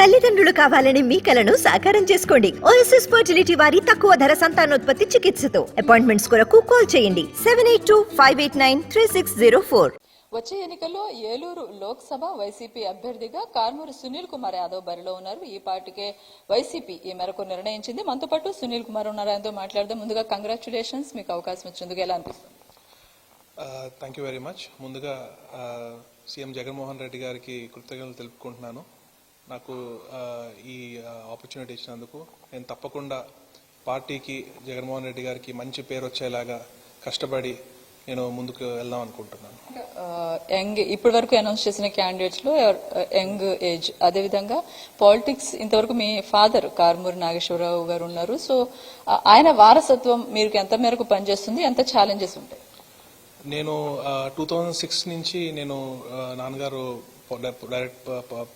తల్లిదండ్రులు కావాలని మీ కలను సాకారం చేసుకోండి. ఓఎస్ఎస్ ఫర్టిలిటీ వారి తక్కువ ధర సంతానోత్పత్తి చికిత్సతో. అపాయింట్మెంట్స్ కొరకు కాల్ చేయండి. Seven eight two five eight nine three six zero four వచ్చే ఎన్నికల్లో ఏలూరు లోక్సభ వైసీపీ అభ్యర్థిగా కార్మూరి సునీల్ కుమార్ యాదవ్ బరిలో ఉన్నారు. ఈ పార్టీకే వైసీపీ ఈ మేరకు నిర్ణయించింది. మనతో పాటు సునీల్ కుమార్ ఉన్నారు. ఆయనతో మాట్లాడదాం. ముందుగా కంగ్రాచులేషన్స్ మీకు అవకాశం వచ్చినందుకు ఎలా అనిపిస్తుంది? థ్యాంక్ యూ వెరీ మచ్ ముందుగా సీఎం జగన్మోహన్ రెడ్డి గారికి కృతజ్ఞతలు తెలుపుకుంటున్నాను. నాకు ఈ ఆపర్చునిటీ ఇచ్చినందుకు నేను తప్పకుండా పార్టీకి జగన్మోహన్ రెడ్డి గారికి మంచి పేరు వచ్చేలాగా కష్టపడి నేను ముందుకు వెళ్దాం అనుకుంటున్నాను. యంగ్ ఇప్పటి వరకు అనౌన్స్ చేసిన క్యాండిడేట్స్లో యంగ్ ఏజ్ అదేవిధంగా పాలిటిక్స్ ఇంతవరకు మీ ఫాదర్ కార్మూరి నాగేశ్వరరావు గారు ఉన్నారు. సో ఆయన వారసత్వం మీకు ఎంత మేరకు పనిచేస్తుంది? ఎంత ఛాలెంజెస్ ఉంటాయి? నేను టూ థౌజండ్ సిక్స్ నుంచి నేను నాన్నగారు డైరెక్ట్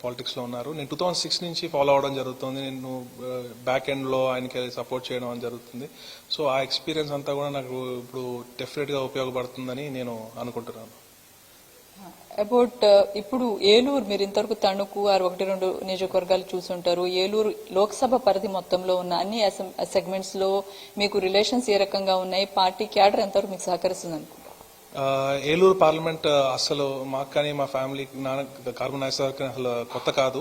పాలిటిక్స్లో ఉన్నారు. నేను టూ థౌజండ్ సిక్స్ నుంచి ఫాలో అవడం జరుగుతుంది. నేను బ్యాక్ ఎండ్లో ఆయనకి సపోర్ట్ చేయడం అని జరుగుతుంది. సో ఆ ఎక్స్పీరియన్స్ అంతా కూడా నాకు ఇప్పుడు డెఫినెట్గా ఉపయోగపడుతుందని నేను అనుకుంటున్నాను. అబౌట్ ఇప్పుడు ఏలూరు మీరు ఇంతవరకు తణుకు ఆరు ఒకటి రెండు నియోజకవర్గాలు చూసుంటారు. ఏలూరు లోక్సభ పరిధి మొత్తంలో ఉన్న అన్ని సెగ్మెంట్స్లో మీకు రిలేషన్స్ ఏ రకంగా ఉన్నాయి? పార్టీ క్యాడర్ ఎంతవరకు మీకు సహకరిస్తుంది అనుకుంటున్నారు ఏలూరు పార్లమెంట్ అసలు మాకు కానీ మా ఫ్యామిలీ నాన్న కార్బన్ నాగేశ్వర అసలు కొత్త కాదు.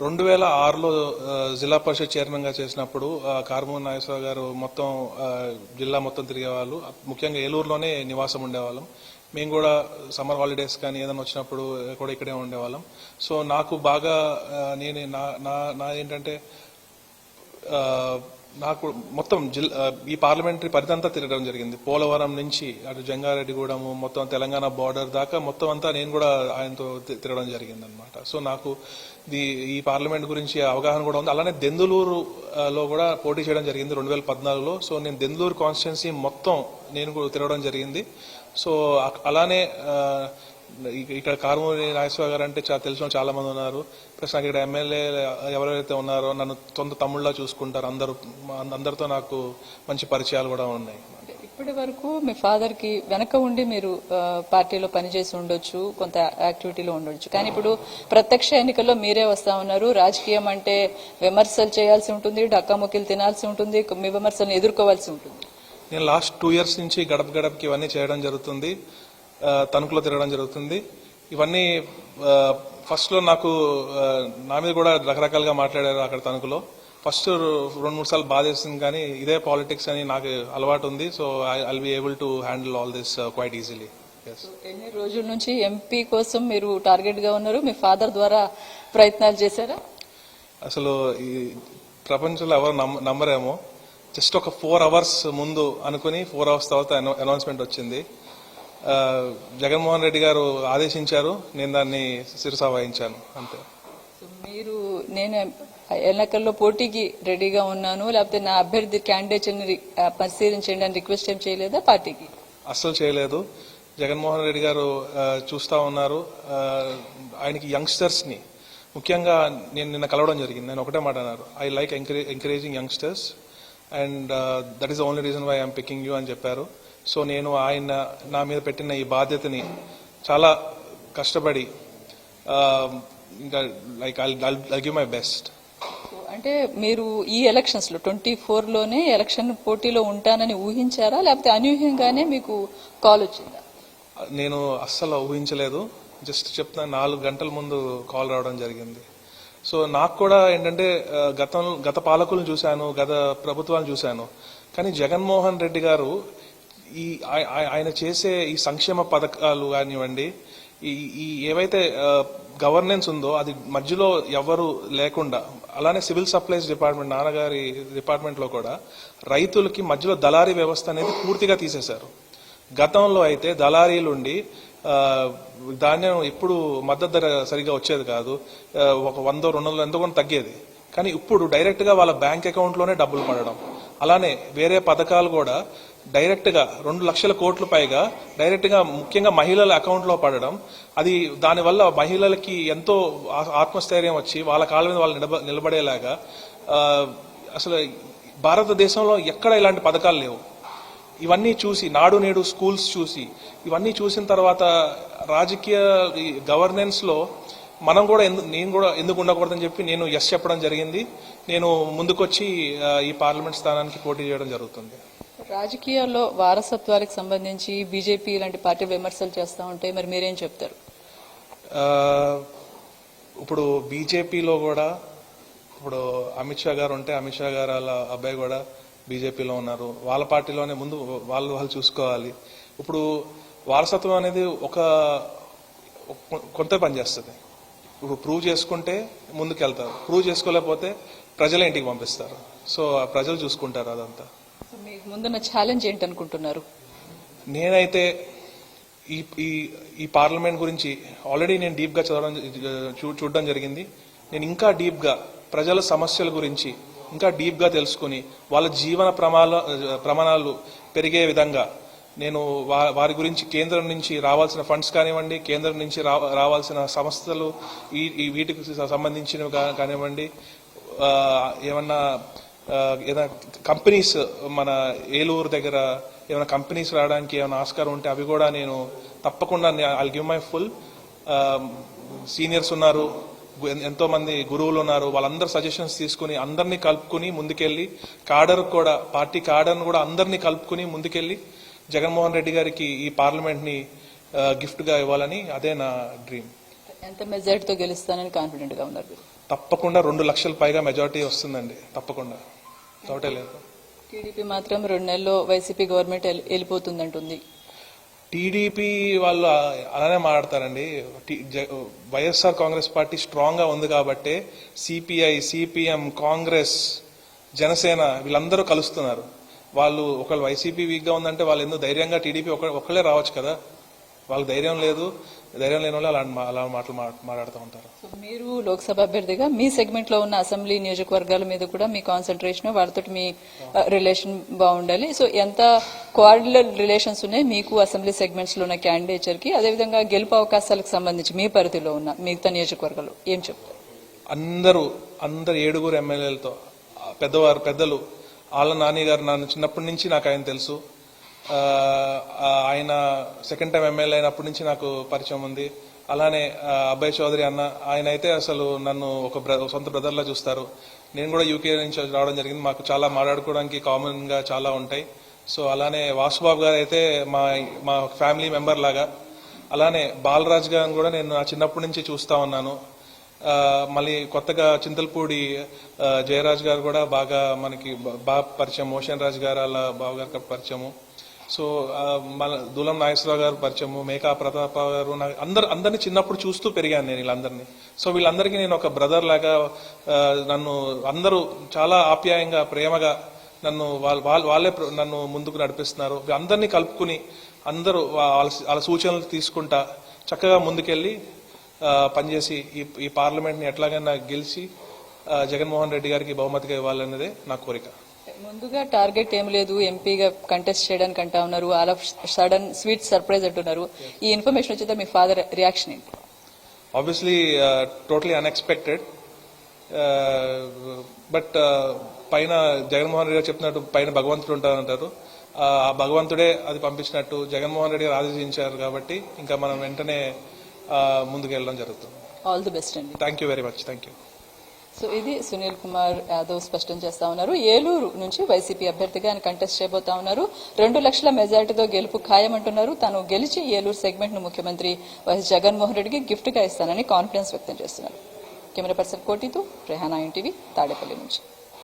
రెండు వేల ఆరులో జిల్లా పరిషత్ చైర్మన్గా చేసినప్పుడు కార్బన్ కార్మూర్ నాగేశ్వర గారు మొత్తం జిల్లా మొత్తం తిరిగేవాళ్ళు. ముఖ్యంగా ఏలూరులోనే నివాసం ఉండేవాళ్ళం. మేము కూడా సమ్మర్ హాలిడేస్ కానీ ఏదైనా వచ్చినప్పుడు కూడా ఇక్కడే ఉండేవాళ్ళం. సో నాకు బాగా నేను నా నా ఏంటంటే నాకు మొత్తం జిల్లా ఈ పార్లమెంటరీ పరిధంతా తిరగడం జరిగింది. పోలవరం నుంచి అటు జంగారెడ్డిగూడెము మొత్తం తెలంగాణ బార్డర్ దాకా మొత్తం అంతా నేను కూడా ఆయనతో తిరగడం జరిగింది అనమాట సో నాకు ఈ పార్లమెంట్ గురించి అవగాహన కూడా ఉంది. అలానే దెందులూరు లో కూడా పోటీ చేయడం జరిగింది రెండు వేల పద్నాలుగులో. సో నేను దెందులూరు కాన్స్టిట్యున్సీ మొత్తం నేను కూడా తిరగడం జరిగింది. సో అలానే ఇక్కడ కారుమూరి నాగేశ్వర గారు అంటే చాలా తెలిసిన చాలా మంది ఉన్నారు. ప్లస్ నాకు ఇక్కడ ఎమ్మెల్యే ఎవరైతే ఉన్నారో నన్ను సొంత తమ్ముళ్ళ చూసుకుంటారు. అందరూ అందరితో నాకు మంచి పరిచయాలు కూడా ఉన్నాయి. ఇప్పటి వరకు మీ ఫాదర్కి వెనక ఉండి మీరు పార్టీలో పనిచేసి ఉండొచ్చు కొంత యాక్టివిటీలో ఉండొచ్చు. కానీ ఇప్పుడు ప్రత్యక్ష ఎన్నికల్లో మీరే వస్తా ఉన్నారు. రాజకీయం అంటే విమర్శలు చేయాల్సి ఉంటుంది డక్కాముక్కీలు తినాల్సి ఉంటుంది మీ విమర్శలను ఎదుర్కోవాల్సి ఉంటుంది. నేను లాస్ట్ టూ ఇయర్స్ నుంచి గడప గడపకి ఇవన్నీ చేయడం జరుగుతుంది. తణుకులో తిరగడం జరుగుతుంది. ఇవన్నీ ఫస్ట్లో నాకు నా మీద కూడా రకరకాలుగా మాట్లాడారు అక్కడ తణుకులో. ఫస్ట్ రెండు మూడు సార్లు బాధేస్తుంది కానీ ఇదే పాలిటిక్స్ అని నాకు అలవాటు ఉంది. So I be able to handle all this quite easily ఎన్ని రోజుల నుంచి ఎంపీ కోసం మీరు టార్గెట్గా ఉన్నారు? మీ ఫాదర్ ద్వారా ప్రయత్నాలు చేశారా? అసలు ఈ ప్రపంచంలో ఎవరు నమ్మ- నమ్మరేమో. జస్ట్ ఒక ఫోర్ అవర్స్ ముందు అనుకుని ఫోర్ అవర్స్ తర్వాత అనౌన్స్మెంట్ వచ్చింది. జగన్మోహన్ రెడ్డి గారు ఆదేశించారు నేను దాన్ని శిరసా వహించాను అంతే. మీరు నేను ఎన్నికల్లో పోటీకి రెడీగా ఉన్నాను లేకపోతే నా అభ్యర్థి క్యాండిడేట్ పరిశీలించండి అని రిక్వెస్ట్ ఏం చేయలేదా పార్టీకి? అస్సలు చేయలేదు. జగన్మోహన్ రెడ్డి గారు చూస్తా ఉన్నారు. ఆయనకి యంగ్స్టర్స్ని ముఖ్యంగా నేను నిన్న కలవడం జరిగింది నేను ఒకటే మాట అన్నారు. I like encouraging youngsters and that is only reason why I'm picking you అని చెప్పారు. సో నేను ఆయన నా మీద పెట్టిన ఈ బాధ్యతని చాలా కష్టపడి ఇంకా like I give my best అంటే మీరు ఈ ఎలక్షన్స్లో ట్వంటీ ఫోర్లోనే ఎలక్షన్ పోటీలో ఉంటానని ఊహించారా? లేకపోతే అనూహ్యంగానే మీకు కాల్ వచ్చిందా? నేను అస్సలు ఊహించలేదు. జస్ట్ చెప్తా నాలుగు గంటల ముందు కాల్ రావడం జరిగింది. సో నాకు కూడా ఏంటంటే గతం గత పాలకులను చూశాను గత ప్రభుత్వాలను చూశాను. కానీ జగన్మోహన్ రెడ్డి గారు ఈ ఆయన చేసే ఈ సంక్షేమ పథకాలు కానివ్వండి ఈ ఈ ఏవైతే గవర్నెన్స్ ఉందో అది మధ్యలో ఎవరు లేకుండా అలానే సివిల్ సప్లైస్ డిపార్ట్మెంట్ నాన్నగారి డిపార్ట్మెంట్లో కూడా రైతులకి మధ్యలో దళారీ వ్యవస్థ అనేది పూర్తిగా తీసేశారు. గతంలో అయితే దళారీలుండి ఉండి ధాన్యం ఎప్పుడు మద్దతు ధర సరిగా వచ్చేది కాదు ఒక వంద రెండు వందలు ఎంతో కొంత తగ్గేది. కానీ ఇప్పుడు డైరెక్ట్గా వాళ్ళ బ్యాంక్ అకౌంట్లోనే డబ్బులు పడడం. అలానే వేరే పథకాలు కూడా డైరెక్ట్గా రెండు లక్షల కోట్లు పైగా డైరెక్ట్గా ముఖ్యంగా మహిళల అకౌంట్లో పడడం అది దానివల్ల మహిళలకి ఎంతో ఆత్మస్థైర్యం వచ్చి వాళ్ళ కాళ్ళ మీద వాళ్ళు నిలబ నిలబడేలాగా అసలు భారతదేశంలో ఎక్కడ ఇలాంటి పథకాలు లేవు. ఇవన్నీ చూసి నాడు నేడు స్కూల్స్ చూసి ఇవన్నీ చూసిన తర్వాత రాజకీయ గవర్నెన్స్లో మనం కూడా ఎందు నేను కూడా ఎందుకు ఉండకూడదని చెప్పి నేను ఎస్ చెప్పడం జరిగింది. నేను ముందుకొచ్చి ఈ పార్లమెంట్ స్థానానికి పోటీ చేయడం జరుగుతుంది. రాజకీయాల్లో వారసత్వానికి సంబంధించి బీజేపీ ఇలాంటి పార్టీ విమర్శలు చేస్తూ ఉంటే మరి మీరేం చెప్తారు? ఇప్పుడు బీజేపీలో కూడా ఇప్పుడు అమిత్ షా గారు ఉంటే అమిత్ షా గారు వాళ్ళ అబ్బాయి కూడా బీజేపీలో ఉన్నారు. వాళ్ళ పార్టీలోనే ముందు వాళ్ళు వాళ్ళు చూసుకోవాలి. ఇప్పుడు వారసత్వం అనేది ఒక కొంత పనిచేస్తుంది ఇప్పుడు ప్రూవ్ చేసుకుంటే ముందుకెళ్తారు. ప్రూవ్ చేసుకోలేకపోతే ప్రజలు ఇంటికి పంపిస్తారు. సో ఆ ప్రజలు చూసుకుంటారు అదంతా. మీకు ముందున్న ఛాలెంజ్ ఏంటనుకుంటున్నారు? నేనైతే ఈ ఈ ఈ పార్లమెంట్ గురించి ఆల్రెడీ నేను డీప్గా చదవడం చూడడం జరిగింది. నేను ఇంకా డీప్గా ప్రజల సమస్యల గురించి ఇంకా డీప్గా తెలుసుకుని వాళ్ళ జీవన ప్రమాణ ప్రమాణాలు పెరిగే విధంగా నేను వారి గురించి కేంద్రం నుంచి రావాల్సిన ఫండ్స్ కానివ్వండి కేంద్రం నుంచి రా- రావాల్సిన సంస్థలు ఈ వీటికి సంబంధించినవి కానివ్వండి ఏమన్నా ఏదైనా కంపెనీస్ మన ఏలూరు దగ్గర ఏమైనా కంపెనీస్ రావడానికి ఏమైనా ఆస్కారం ఉంటే అవి కూడా నేను తప్పకుండా I give my full seniors ఉన్నారు ఎంతో మంది గురువులు ఉన్నారు వాళ్ళందరూ సజెషన్స్ తీసుకుని అందరినీ కలుపుకుని ముందుకెళ్ళి కాడర్ కూడా పార్టీ కాడర్ను కూడా అందరినీ కలుపుకుని ముందుకెళ్ళి జగన్మోహన్ రెడ్డి గారికి ఈ పార్లమెంట్ని గిఫ్ట్గా ఇవ్వాలని అదే నా డ్రీమ్. ఎంత మెజార్టీతో గెలుస్తానని కాన్ఫిడెంట్గా ఉన్నారు తప్పకుండా రెండు లక్షల పైగా మెజారిటీ వస్తుందండి తప్పకుండా. టీడీపీ మాత్రం రెండు నెలల్లో వైసీపీ గవర్నమెంట్ వెళ్ళి- వెళ్ళిపోతుందంటుంది. టీడీపీ వాళ్ళు అలానే మాట్లాడతారండి. వైఎస్ఆర్ కాంగ్రెస్ పార్టీ స్ట్రాంగ్గా ఉంది కాబట్టి సిపిఐ సిపిఎం కాంగ్రెస్ జనసేన వీళ్ళందరూ కలుస్తున్నారు. వాళ్ళు ఒకళ్ళు వైసీపీ వీక్గా ఉందంటే వాళ్ళు ఎందుకు ధైర్యంగా టీడీపీ ఒక ఒకళ్ళే రావచ్చు కదా? వాళ్ళకి ధైర్యం లేదు ధైర్యం లేని వాళ్ళు అలా అలా మాటలు మాట్లాడుతూ ఉంటారు. సో మీరు లోక్సభ అభ్యర్థిగా మీ సెగ్మెంట్లో ఉన్న అసెంబ్లీ నియోజకవర్గాల మీద కూడా మీ కాన్సన్ట్రేషన్ వాళ్ళతో మీ రిలేషన్ బాగుండాలి. సో ఎంత కోఆర్డినల్ రిలేషన్స్ ఉన్నాయి మీకు అసెంబ్లీ సెగ్మెంట్స్లో ఉన్న క్యాండిడేచర్కి? అదేవిధంగా గెలుపు అవకాశాలకు సంబంధించి మీ పరిధిలో ఉన్న మిగతా నియోజకవర్గాలు ఏం చెప్తారు? అందరూ అందరు ఏడుగురు ఎమ్మెల్యేలతో పెద్దవారు పెద్దలు ఆళ్ళ నాని గారు నన్ను చిన్నప్పటి నుంచి నాకు ఆయన తెలుసు. ఆయన సెకండ్ టైం ఎమ్మెల్యే అయినప్పటి నుంచి నాకు పరిచయం ఉంది. అలానే అబ్బాయి చౌదరి అన్న ఆయన అయితే అసలు నన్ను ఒక బ్ర- సొంత బ్రదర్లా చూస్తారు. నేను కూడా యూకే నుంచి రావడం జరిగింది. మాకు చాలా మాట్లాడుకోవడానికి కామన్గా చాలా ఉంటాయి. సో అలానే వాసుబాబు గారు అయితే మా మా ఫ్యామిలీ మెంబర్ లాగా. అలానే బాలరాజ్ గారిని కూడా నేను నా చిన్నప్పటి నుంచి చూస్తా ఉన్నాను. మళ్ళీ కొత్తగా చింతలపూడి జయరాజ్ గారు కూడా బాగా మనకి బా- బాగా పరిచయం. మోషన్ రాజ్ గారు అలా బాబు గారికి పరిచయము. సో మన దూలం నాగేశ్వరరావు గారు పరిచయము మేకా ప్రతాప గారు నాకు అందరు అందరిని చిన్నప్పుడు చూస్తూ పెరిగాను నేను వీళ్ళందరినీ. సో వీళ్ళందరికీ నేను ఒక బ్రదర్ లాగా నన్ను అందరూ చాలా ఆప్యాయంగా ప్రేమగా నన్ను వాళ్ళ వాళ్ళే నన్ను ముందుకు నడిపిస్తున్నారు. అందరినీ కలుపుకుని అందరూ వాళ్ళ వాళ్ళ సూచనలు తీసుకుంటా చక్కగా ముందుకెళ్ళి పనిచేసి ఈ ఈ పార్లమెంట్ని ఎట్లాగైనా గెలిచి జగన్మోహన్ రెడ్డి గారికి బహుమతిగా ఇవ్వాలన్నదే నా కోరిక. ముందుగా టార్గెట్ ఏం లేదు ఎంపీగా కంటెస్ట్ చేయడానికి అంటా ఉన్నారు all of sudden sweet surprise అంటున్నారు. ఈ ఇన్ఫర్మేషన్ వచ్చితే మీ ఫాదర్ రియాక్షన్ ఏంటి? ఆబ్వియస్లీ టోటలీ అన్ఎక్స్పెక్టెడ్ బట్ పైన జగన్మోహన్ రెడ్డి గారు చెప్పినట్టు పైన భగవంతుడు ఉంటారంటారు. ఆ ఆ భగవంతుడే అది పంపించినట్టు జగన్మోహన్ రెడ్డి గారు ఆదేశించారు కాబట్టి ఇంకా మనం వెంటనే ముందుకు వెళ్ళడం జరుగుతుంది. ఆల్ ది బెస్ట్ అండి. Thank you very much thank you so ఇది సునీల్ కుమార్ యాదవ్ స్పష్టం చేస్తా ఉన్నారు. ఏలూరు నుంచి వైసీపీ అభ్యర్థిగా ఆయన కంటెస్ట్ చేయబోతా ఉన్నారు. రెండు లక్షల మెజార్టీతో గెలుపు ఖాయమంటున్నారు. తాను గెలిచి ఏలూరు సెగ్మెంట్ను ముఖ్యమంత్రి వైఎస్ జగన్మోహన్ రెడ్డికి గిఫ్ట్గా ఇస్తానని కాన్ఫిడెన్స్ వ్యక్తం చేస్తున్నారు. కెమెరా పర్సన్ కోటితో రెహానా ఇంటివి తాడేపల్లి నుంచి.